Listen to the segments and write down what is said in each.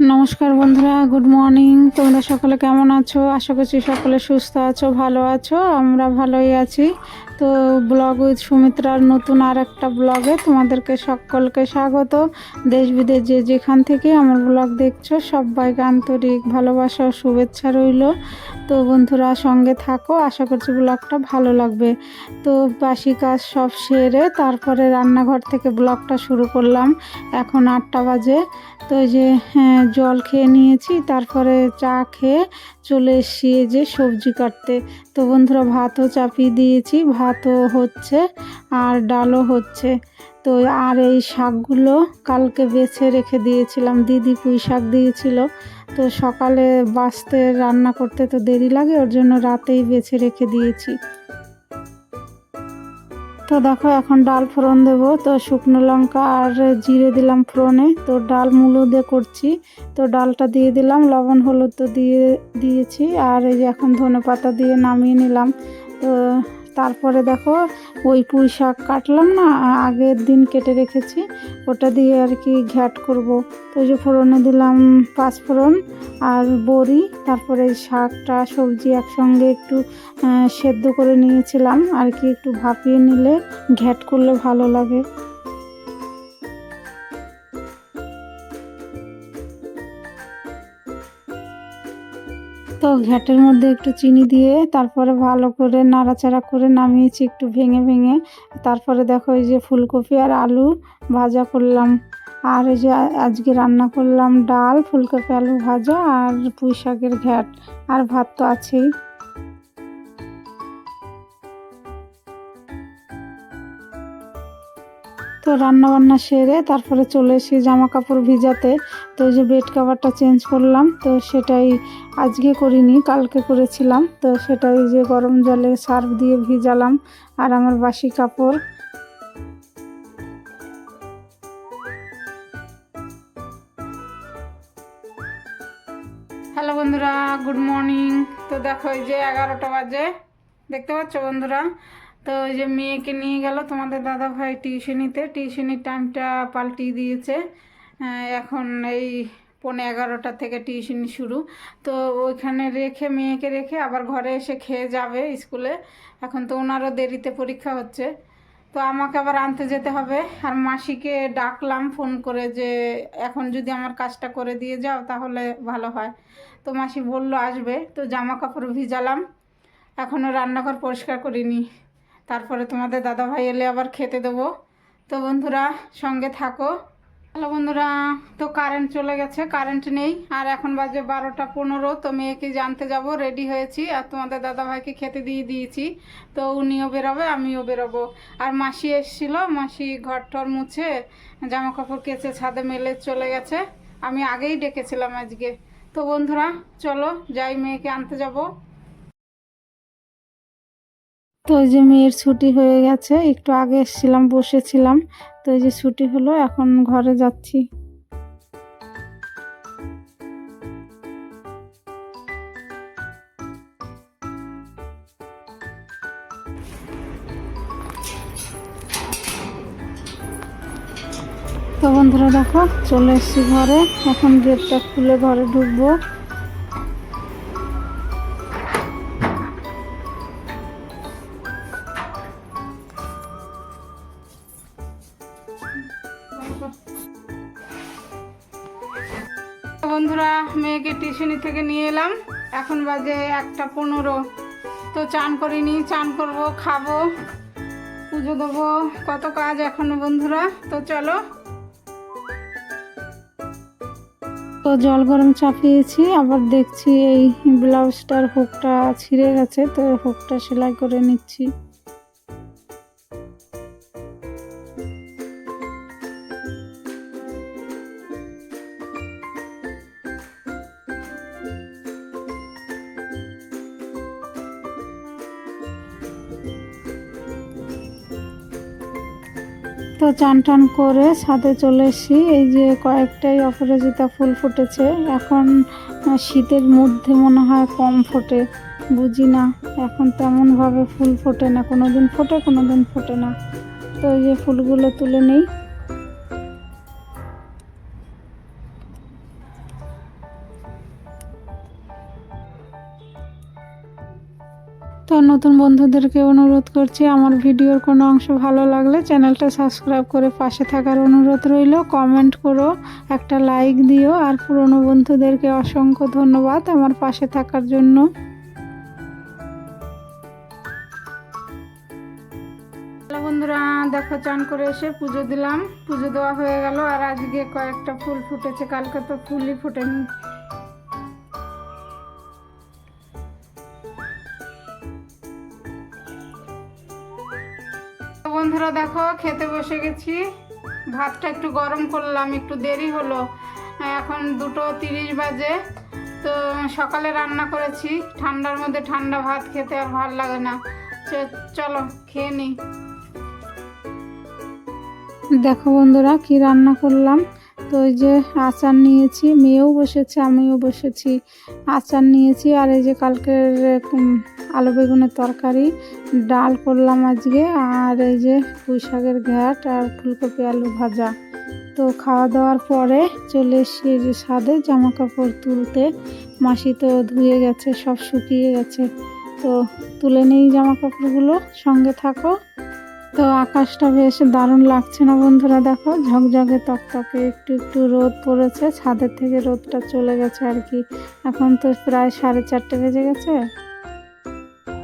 নমস্কার বন্ধুরা, good morning. তোমরা সকলে কেমন আছো? আশা করছি সকলে সুস্থ আছো, ভালো আছো, আমরা ভালোই আছি। তো ব্লগ উইথ সুমিত্রার নতুন আর একটা ব্লগে তোমাদেরকে সকলকে স্বাগত। দেশ বিদেশ যে যেখান থেকে আমার ব্লগ দেখছ, সবাইকে আন্তরিক ভালোবাসা ও শুভেচ্ছা রইল। তো বন্ধুরা, সঙ্গে থাকো, আশা করছি ব্লগটা ভালো লাগবে। তো বাসি কাজ সব সেরে তারপরে রান্নাঘর থেকে ব্লগটা শুরু করলাম। এখন আটটা বাজে। তো এই যে হ্যাঁ, জল খেয়ে নিয়েছি তারপরে চা খেয়ে চলে এসছি যে সবজি কাটতে। তো বন্ধুরা ভাতও চাপিয়ে দিয়েছি ভাতও হচ্ছে আর ডালও হচ্ছে। তো আর এই শাকগুলো কালকে বেছে রেখে দিয়েছিলাম দিদি পুঁই শাক দিয়েছিল। তো সকালে বাঁচতে রান্না করতে তো দেরি লাগে ওর জন্য রাতেই বেছে রেখে দিয়েছি। তো দেখো, এখন ডাল ফোড়ন দেব। তো শুকনো লঙ্কা আর জিরে দিলাম ফোড়নে। তো ডাল মুলো দিয়ে করছি। তো ডালটা দিয়ে দিলাম, লবণ, হলুদ তো দিয়ে দিয়েছি। আর এই যে এখন ধনে পাতা দিয়ে নামিয়ে নিলাম। তো তারপরে দেখো ওই পুঁই শাক কাটলাম না আগের দিন কেটে রেখেছি, ওটা দিয়ে আর কি ঘ্যাট করব। তো ওই যে ফোড়নে দিলাম পাঁচ ফোড়ন আর বড়ি, তারপরে শাকটা, সবজি একসঙ্গে একটু সেদ্ধ করে নিয়েছিলাম, আর কি একটু ভাপিয়ে নিলে ঘ্যাট করলে ভালো লাগে। ঘ্যাটের মধ্যে একটু চিনি দিয়ে তারপরে ভালো করে নাড়াচাড়া করে নামিয়েছি একটু ভেঙে ভেঙে। তারপরে দেখো এই যে ফুলকপি আর আলু ভাজা করলাম। আর এই যে আজকে রান্না করলাম ডাল, ফুলকপি, আলু ভাজা আর পুঁই শাকের ঘ্যাট। আর ভাত তো আছেই। তো রান্না বান্না সেরে তারপরে চলে এসে জামা কাপড় ভিজাতে, তো এই যে বেড কাভারটা চেঞ্জ করলাম, তো সেটাই আজকে করিনি, কালকে করেছিলাম, তো সেটাই যে গরম জলে সার্ফ দিয়ে ভিজালাম, আর আমার বাসি কাপড়। হ্যালো বন্ধুরা গুড মর্নিং তো দেখো এই যে এগারোটা বাজে, দেখতে পাচ্ছ বন্ধুরা? তো ওই যে মেয়েকে নিয়ে গেল, তোমাদের দাদা ভাই টিউশনিতে। টিউশনির টাইমটা পাল্টিয়ে দিয়েছে। এখন এই পৌনে এগারোটা থেকে টিউশনি শুরু। তো ওইখানে রেখে, মেয়েকে রেখে আবার ঘরে এসে খেয়ে যাবে স্কুলে। এখন তো ওনারও দেরিতে পরীক্ষা হচ্ছে। তো আমাকে আবার আনতে যেতে হবে। আর মাসিকে ডাকলাম ফোন করে যে, এখন যদি আমার কাজটা করে দিয়ে যাও তাহলে ভালো হয়। তো মাসি বলল, আসবে। তো জামা কাপড় ভিজালাম। এখনও রান্নাঘর পরিষ্কার করিনি। তারপরে তোমাদের দাদা ভাই এলে আবার খেতে দেবো। তো বন্ধুরা, সঙ্গে থাকো। হ্যালো বন্ধুরা, তো কারেন্ট চলে গেছে কারেন্ট নেই। আর এখন বাজে বারোটা পনেরো, তো মেয়েকে জানতে যাব রেডি হয়েছি। আর তোমাদের দাদা ভাইকে খেতে দিয়ে দিয়েছি। তো উনিও বেরোবে, আমিও বেরোবো। আর মাসি এসেছিল, মাসি ঘর টর মুছে জামা কাপড় কেচে ছাদে মেলে চলে গেছে। আমি আগেই ডেকেছিলাম আজকে। তো বন্ধুরা, চলো, যাই মেয়েকে আনতে যাব। তো ওই যে মেয়ের ছুটি হয়ে গেছে, একটু আগে এসেছিলাম, বসেছিলাম। তো এই যে ছুটি হলো, এখন ঘরে যাচ্ছি। তো বন্ধুরা দেখো, চলে এসেছি ঘরে। এখন গেটটা খুলে ঘরে ঢুকবো। বন্ধুরা, মেয়েকে টিউশনি থেকে নিয়ে এলাম। এখন বাজে একটা পনেরো। তো চান করিনি, চান করব, খাব, পুজো দেবো। কত কাজ এখনও বন্ধুরা? তো চলো। তো জল গরম চাপিয়েছি, আবার দেখছি এই ব্লাউজটার হুকটা ছিঁড়ে গেছে, তো হুকটা সেলাই করে নিচ্ছি। চান টান করে ছাদে চলে এসেছি। এই যে কয়েকটাই অপরাজিতা ফুল ফুটেছে। এখন শীতের মধ্যে মনে হয় কম ফোটে। বুঝি না, এখন তেমনভাবে ফুল ফোটে না। কোনো দিন ফোটে কোনো দিন ফোটে না। তো এই যে ফুলগুলো তুলে নেই। নতুন বন্ধুদেরকে অনুরোধ করছি, আমার ভিডিওর কোনো অংশ ভালো লাগলে চ্যানেলটা সাবস্ক্রাইব করে পাশে থাকার অনুরোধ রইল। কমেন্ট করো, একটা লাইক দিও, আর পুরনো বন্ধুদেরকে অসংখ্য ধন্যবাদ আমার পাশে থাকার জন্য। বন্ধুরা, দেখো চান করে এসে পুজো দিলাম। পুজো দেওয়া হয়ে গেল, আর আজকে কয়েকটা ফুল ফুটেছে, কালকে তো ফুলই ফুটেনি। বন্ধুরা দেখো, খেতে বসে গেছি। ভাতটা একটু গরম করলাম, একটু দেরি হলো। এখন দুটো তিরিশ বাজে। তো সকালে রান্না করেছি। ঠান্ডার মধ্যে ঠান্ডা ভাত খেতে আর ভালো লাগে না। চলো, খেয়ে নিই দেখো বন্ধুরা, কি রান্না করলাম। তো ওই যে আচার নিয়েছি, মেয়েও বসেছে, আমিও বসেছি। আচার নিয়েছি আর এই যে কালকের আলু বেগুনের তরকারি, ডাল করলাম আজকে। আর এই যে পুঁই শাকের ঘ্যাট আর ফুলকপি আলু ভাজা। তো খাওয়া দাওয়ার পরে চলে এই যে ছাদে জামা কাপড় তুলতে। মাসি তো ধুয়ে গেছে, সব শুকিয়ে গেছে। তো তুলে নেই জামা কাপড়গুলো সঙ্গে থাকো। তো আকাশটা বেশ দারুণ লাগছে না বন্ধুরা? দেখো, ঝকঝকে তকতকে, একটু একটু রোদ পড়েছে ছাদের থেকে রোদটা চলে গেছে আর কি। এখন তো প্রায় সাড়ে চারটে বেজে গেছে।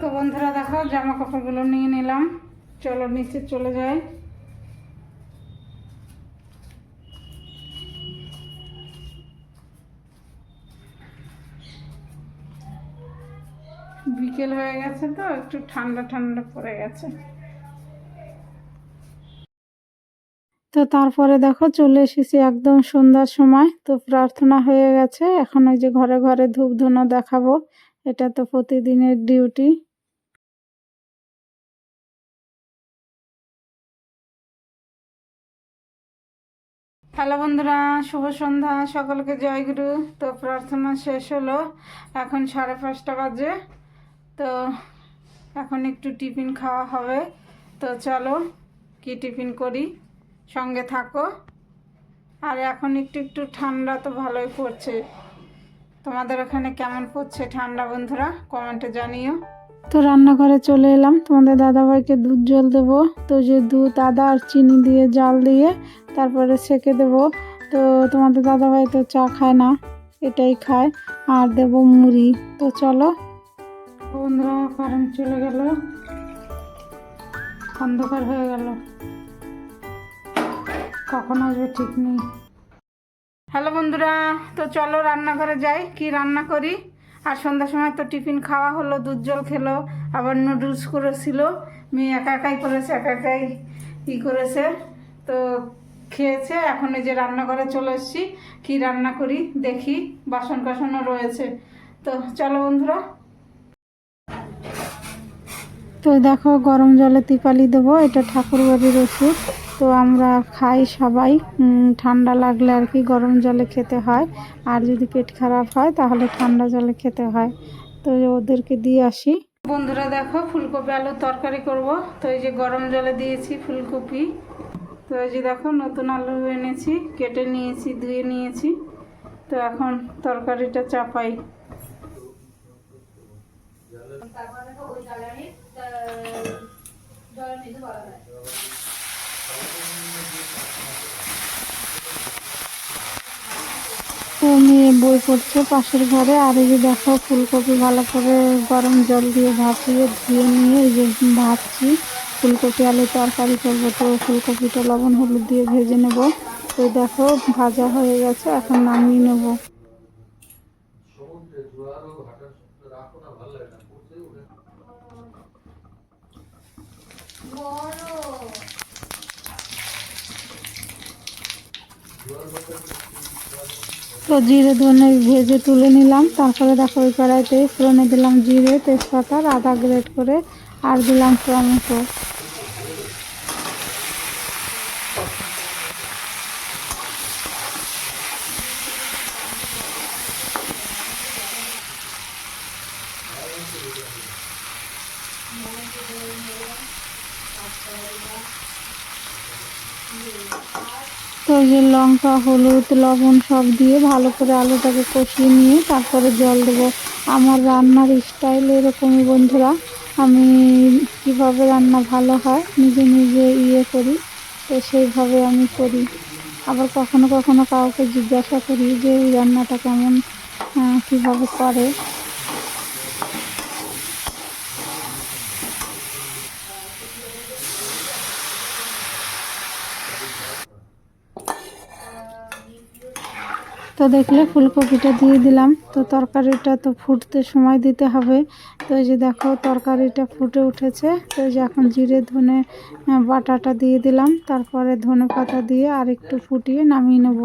তো বন্ধুরা, দেখো জামা কাপড়গুলো নিয়ে নিলাম। চলো, নিচে চলে যাই। বিকেল হয়ে গেছে তো, একটু ঠান্ডা ঠান্ডা পড়ে গেছে। তো তারপরে দেখো চলে এসেছি একদম সন্ধ্যার সময়। তো প্রার্থনা হয়ে গেছে। এখন ওই যে ঘরে ঘরে ধূপ ধুনো দেখাবো। এটা তো প্রতিদিনের ডিউটি। হ্যালো বন্ধুরা, শুভ সন্ধ্যা, সকলকে জয়গুরু তো প্রার্থনা শেষ হলো। এখন সাড়ে পাঁচটা বাজে। তো এখন একটু টিফিন খাওয়া হবে। তো চলো কি টিফিন করি? সঙ্গে থাকো। আর এখন একটু একটু ঠান্ডা তো ভালোই পড়ছে। তোমাদের ওখানে কেমন পড়ছে ঠান্ডা বন্ধুরা? কমেন্টে জানিও। তো রান্নাঘরে চলে এলাম। তোমাদের দাদাভাইকে দুধ জল দেবো। তো যে দুধ আদা আর চিনি দিয়ে জাল দিয়ে তারপরে সেকে দেবো। তো তোমাদের দাদাভাই তো চা খায় না এটাই খায়। আর দেবো মুড়ি। তো চলো। বন্ধুরা কারেন্ট চলে গেল। অন্ধকার হয়ে গেল। কখন আসবে ঠিক নেই। হ্যালো বন্ধুরা, তো চলো রান্নাঘরে যাই, কি রান্না করি? আর সন্ধ্যার সময় তো টিফিন খাওয়া হলো, দুধ জল খেলো, আবার নুডলস করেছিল। মেয়ে একা একাই করেছে, একা একাই ই করেছে, তো খেয়েছে। এখন এই যে রান্নাঘরে চলে এসেছি, কী রান্না করি দেখি, বাসন কাসনও রয়েছে। তো চলো বন্ধুরা। তো দেখো, গরম জলে তিপালি দেবো, এটা ঠাকুর বাড়ির ওষুধ। তো আমরা খাই সবাই। ঠান্ডা লাগলে আর কি গরম জলে খেতে হয়। আর যদি পেট খারাপ হয়, তাহলে ঠান্ডা জলে খেতে হয়। তো ওদেরকে দিয়ে আসি। বন্ধুরা দেখো, ফুলকপি আলুর তরকারি করব। তো এই যে গরম জলে দিয়েছি ফুলকপি। তো এই যে দেখো, নতুন আলু এনেছি, কেটে নিয়েছি, ধুয়ে নিয়েছি। তো এখন তরকারিটা চাপাই। তো মেয়ে বই পড়ছে পাশের ঘরে। আর এই যে দেখো, ফুলকপি ভালো করে গরম জল দিয়ে ভাপিয়ে ধুয়ে নিয়ে এই যে ভাজছি ফুলকপি আলু তরকারি করব। তো ফুলকপিটা লবণ, হলুদ দিয়ে ভেজে নেব। তো দেখো, ভাজা হয়ে গেছে, এখন নামিয়ে নেব। তো জিরে ধনে ভেজে তুলে নিলাম। তারপরে দেখো, ওই কড়াইতে ফোড়নে দিলাম জিরে, তেজপাতা, আদা গ্রেট করে, আর দিলাম টমেটো। তো যে লঙ্কা, হলুদ, লবণ সব দিয়ে ভালো করে আলুটাকে কষিয়ে নিয়ে তারপরে জল দেবো। আমার রান্নার স্টাইল এরকমই বন্ধুরা। আমি কীভাবে রান্না ভালো হয় নিজে নিজে ইয়ে করি, তো সেইভাবে আমি করি। আবার কখনো কখনো কাউকে জিজ্ঞাসা করি যে এই রান্নাটা কেমন কীভাবে করে। তো দেখলে ফুলকপিটা দিয়ে দিলাম। তো তরকারিটা তো ফুটতে সময় দিতে হবে। তো এই যে দেখো, তরকারিটা ফুটে উঠেছে। তো যে এখন জিরে, ধনে বাটাটা দিয়ে দিলাম। তারপরে ধনে পাতা দিয়ে আর একটু ফুটিয়ে নামিয়ে নেব।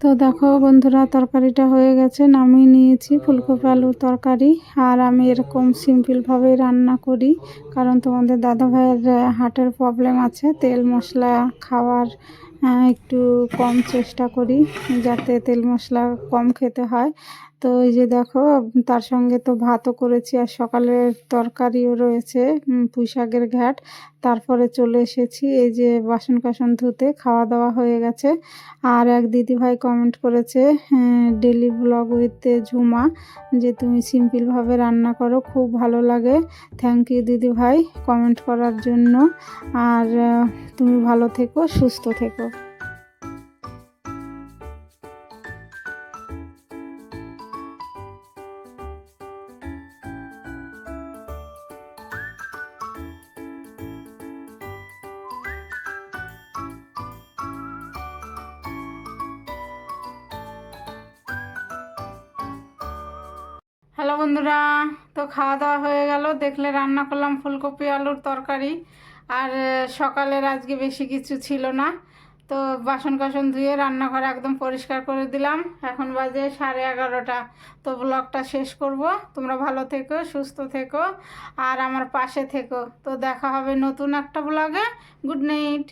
তো দেখো বন্ধুরা, তরকারিটা হয়ে গেছে, নামিয়ে নিয়েছি ফুলকপি আলুর তরকারি। আর আমি এরকম সিম্পলভাবেই রান্না করি, কারণ তোমাদের দাদা ভাইয়ের হার্টের প্রবলেম আছে। তেল মশলা খাওয়ার একটু কম চেষ্টা করি, যাতে তেল মশলা কম খেতে হয়। তো এই যে দেখো, তার সঙ্গে তো ভাতও করেছি আর সকালের তরকারিও রয়েছে পুঁই শাকের ঘ্যাট। তারপরে চলে এসেছি, এই যে বাসন কাসন ধুতে খাওয়া দাওয়া হয়ে গেছে। আর এক দিদি ভাই কমেন্ট করেছে ডেলি ব্লগ উইথ ঝুমা, যে তুমি সিম্পলভাবে রান্না করো, খুব ভালো লাগে। থ্যাংক ইউ দিদি ভাই কমেন্ট করার জন্য। আর তুমি ভালো থেকো, সুস্থ থেকো। বন্ধুরা, তো খাওয়া দাওয়া হয়ে গেল। দেখলে রান্না করলাম ফুলকপি, আলুর তরকারি। আর সকালের আজকে বেশি কিছু ছিল না। তো বাসন কাসন ধুয়ে রান্নাঘর একদম পরিষ্কার করে দিলাম। এখন বাজে সাড়ে এগারোটা। তো ব্লগটা শেষ করব। তোমরা ভালো থেকো, সুস্থ থেকো। আর আমার পাশে থেকো। তো দেখা হবে নতুন একটা ব্লগে। Good night.